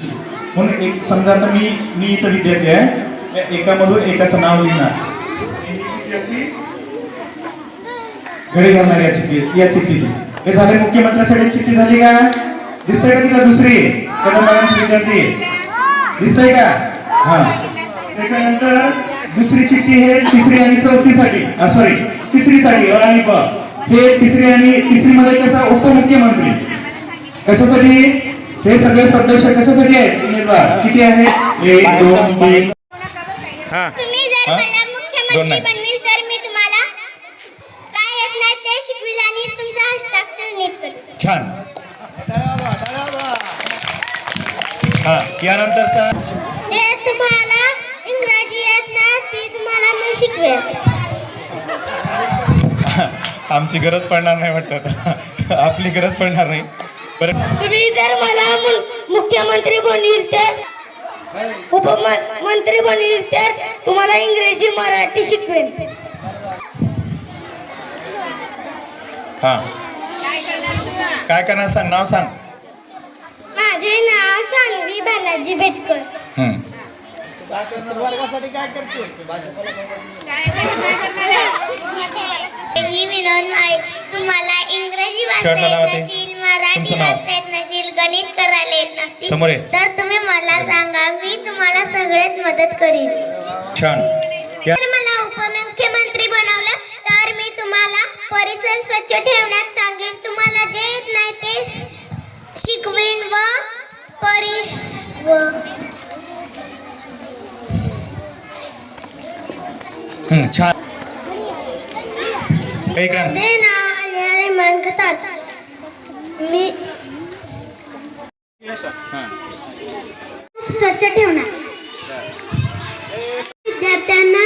म्हणून एक समजा आता मी मी इथं विद्यार्थी आहे. या एकामधून एकाचं नाव लिहिणार. अशी घडी घालणार या चिठ्ठी या चिठ्ठीची. हे झाले मुख्यमंत्र्यासाठी चिठ्ठी झाली का? दिसतंय का तिकडे दुसरी? कदम विद्यार्थी. दिसतंय का? हा. त्याच्यानंतर दुसरी चिठ्ठी हे तिसरी आणि चौथीसाठी सॉरी तिसरीसाठी अ आणि ब हे तिसरी आणि तिसरी मध्ये कसा उपमुख्यमंत्री? कशासाठी? हे सगळे सदस्य कशासाठी आहेत? उमेदवार. किती आहेत एक दोन तीन. हा. तुम्ही जर हा? मला दोन मुख्यमंत्री नाही. बनविल तर मी तुम्हाला काय येत नाही ते शिकविल आणि तुमचा हस्ताक्षर नीट करेल. छान. हा यानंतरचा? जे तुम्हाला इंग्रजी येत ना ती तुम्हाला मी शिकवेल. आमची गरज पडणार नाही वाटत आपली गरज पडणार नाही. तुम्ही जर मला मुख्यमंत्री बनविल तर उपमंत्री बनविल तर तुम्हाला इंग्रजी मराठी शिकवेल हा. काय करणार सांग नाव सांग. माझे नाव सानवी बालाजी भेटकर. ही विनोद तुम्हाला इंग्रजी वाचता मराठी तुमचं नाव. वाचता येत नसेल गणित करायला येत नसतील. समोर ये. तर तुम्ही मला सांगा मी तुम्हाला सगळ्यात मदत करीन. छान. या जर मला उपमुख्यमंत्री बनवलं तर मी तुम्हाला परिसर स्वच्छ ठेवण्यास सांगेन. तुम्हाला जे येत नाही ते शिकवेन व परि व छान. इकडे ते नाव आल्याने मन खातात मी स्वच्छ ठेवणार. विद्यार्थ्यांना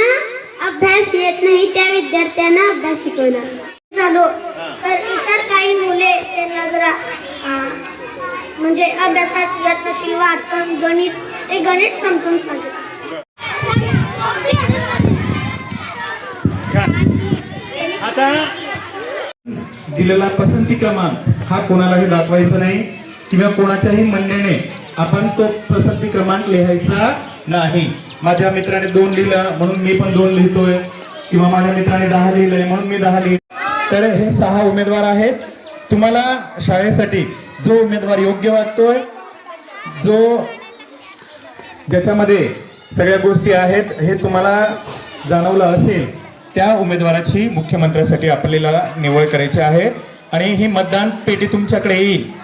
अभ्यास येत नाही त्या विद्यार्थ्यांना अभ्यास शिकवणार. झालो. तर इतर काही मुले त्यांना जरा म्हणजे अभ्यासात नसेल वाचन गणित ते गणित समजून सांगेल. दिलेला पसंती क्रमांक. हा कोणालाही दाखवायचा नाही किंवा कोणाच्याही म्हणण्याने आपण तो पसंती क्रमांक लिहायचा नाही. माझ्या मित्राने दोन लिहिलं म्हणून मी पण दोन लिहितोय. किंवा माझ्या मित्राने दहा लिहिलंय म्हणून मी दहा लिहिल तर हे सहा उमेदवार आहेत. तुम्हाला शाळेसाठी जो उमेदवार योग्य वाटतोय जो ज्याच्यामध्ये सगळ्या गोष्टी आहेत हे तुम्हाला जाणवलं असेल त्या उमेदवाराची मुख्यमंत्र्यासाठी आपल्याला निवड करायची आहे. आणि ही मतदान पेटी तुमच्याकडे येईल.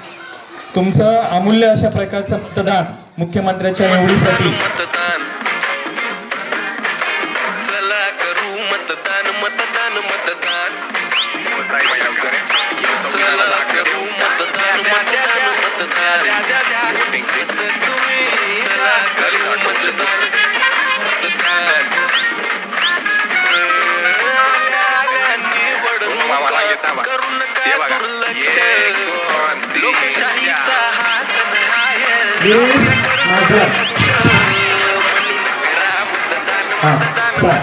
तुमचं अमूल्य अशा प्रकारचं मतदान मुख्यमंत्र्याच्या निवडीसाठी. करू नका दुर्लक्ष लोकशाहीचा हा सण आहे हा, चाल.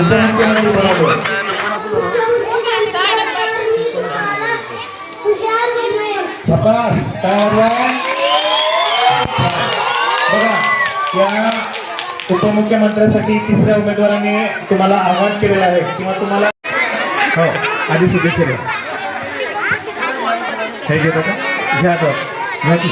उपमुख्यमंत्री बरोबर. उपमुख्यमंत्र्यासाठी तिसऱ्या उमेदवाराने तुम्हाला आव्हान केलेलं आहे किंवा तुम्हाला हो आधी शुभेच्छा द्या. हे घेतो का? घ्या तो. घ्या की.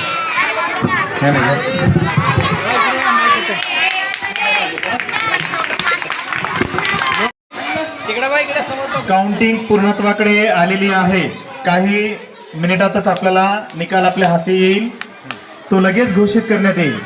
काउंटिंग पूर्णत्वाकडे आलेली आहे. काही मिनिटातच आपल्याला निकाल आपल्या हाती येईल. तो लगेच घोषित करण्यात येईल.